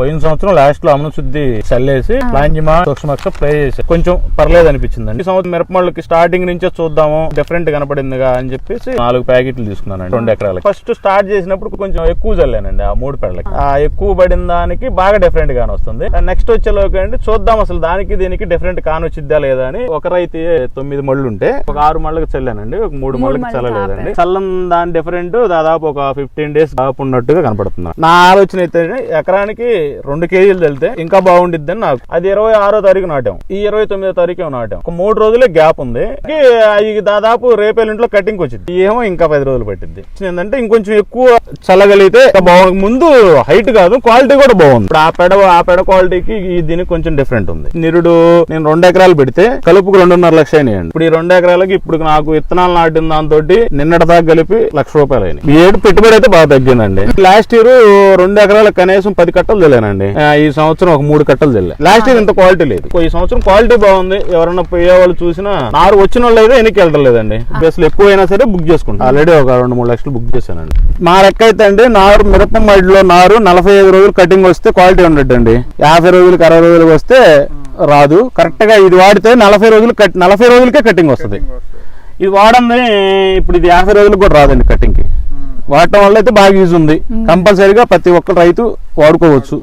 పోయిన సంవత్సరం లాస్ట్లో అమను శుద్ధి చల్లేసి లాంజిమా సూక్ష్మక్ష ప్లే చేసి కొంచెం పర్లేదు అనిపించిందండి. ఈ సంవత్సరం మిరపమళ్ళకి స్టార్టింగ్ నుంచే చూద్దాము. డిఫరెంట్ కనపడిందిగా అని చెప్పేసి నాలుగు ప్యాకెట్లు తీసుకున్నానండి. రెండు ఎకరాలకి. ఫస్ట్ స్టార్ట్ చేసినప్పుడు కొంచెం ఎక్కువ చల్లానండి ఆ మూడు పెళ్ళకి ఆ ఎక్కువ పడిన దానికి బాగా డిఫరెంట్ గానే వస్తుంది. నెక్స్ట్ వచ్చేలోకి అండి చూద్దాం అసలు దానికి దీనికి డిఫరెంట్ కానొచ్చిద్దా లేదా అని ఒక రైతు తొమ్మిది మళ్ళు ఉంటే ఒక ఆరు మళ్ళకి చల్లానండి. ఒక మూడు మళ్ళకి మళ్ళకి చల్లలేదండి. చల్లం దాని డిఫరెంట్ దాదాపు ఒక ఫిఫ్టీన్ డేస్ దాపు ఉన్నట్టుగా కనపడుతుంది. నా ఆలోచన అయితే ఎకరానికి రెండు కేజీలు తెలితే ఇంకా బాగుండిద్ది అని నాకు. అది ఇరవై ఆరో తారీఖు నాటాం. ఈ ఇరవై తొమ్మిదో తారీఖు నాటాం. ఒక మూడు రోజులే గ్యాప్ ఉంది. ఇది దాదాపు రేపేళ్ళింట్లో కటింగ్ వచ్చింది. ఏమో ఇంకా పది రోజులు పట్టింది ఏంటంటే ఇంకొంచెం ఎక్కువ చల్లగలిగితే ఇంకా ముందు హైట్ కాదు క్వాలిటీ కూడా బాగుంది. ఇప్పుడు ఆ పెడ ఆ పెడ క్వాలిటీకి ఈ దీనికి కొంచెం డిఫరెంట్ ఉంది. నిరుడు నేను రెండు ఎకరాలు పెడితే కలుపుకు రెండున్నర లక్ష అయినాయండి. ఇప్పుడు ఈ రెండు ఎకరాలకి ఇప్పుడు నాకు విత్తనాలు నాటిన దాంతో నిన్నటి దాకా కలిపి లక్ష రూపాయలు అయినాయి. ఈ ఏడు పెట్టుబడి అయితే బాగా తగ్గిందండి. లాస్ట్ ఇయర్ రెండు ఎకరాలకు కనీసం పది కట్టలు తెలియదు తెలియనండి ఈ సంవత్సరం ఒక మూడు కట్టలు తెలియ లాస్ట్ ఇయర్ ఇంత క్వాలిటీ లేదు. ఈ సంవత్సరం క్వాలిటీ బాగుంది. ఎవరన్నా పోయే వాళ్ళు చూసినా నారు వచ్చిన వాళ్ళు అయితే వెనక్కి వెళ్ళడం లేదండి బస్సులు ఎక్కువైనా సరే బుక్ చేసుకుంటాం ఆల్రెడీ ఒక రెండు మూడు లక్షలు బుక్ చేశానండి. మా లెక్క అయితే అండి నారు మిరప మడిలో నారు నలభై ఐదు రోజులు కటింగ్ వస్తే క్వాలిటీ ఉండదు అండి యాభై రోజులకి అరవై రోజులకు వస్తే రాదు. కరెక్ట్గా ఇది వాడితే నలభై రోజులు కట్ నలభై రోజులకే కటింగ్ వస్తుంది. ఇది వాడంది ఇప్పుడు ఇది యాభై రోజులకు కూడా రాదండి కటింగ్కి. వాడటం వల్ల అయితే బాగా యూజ్ ఉంది. కంపల్సరీగా ప్రతి ఒక్క రైతు వాడుకోవచ్చు.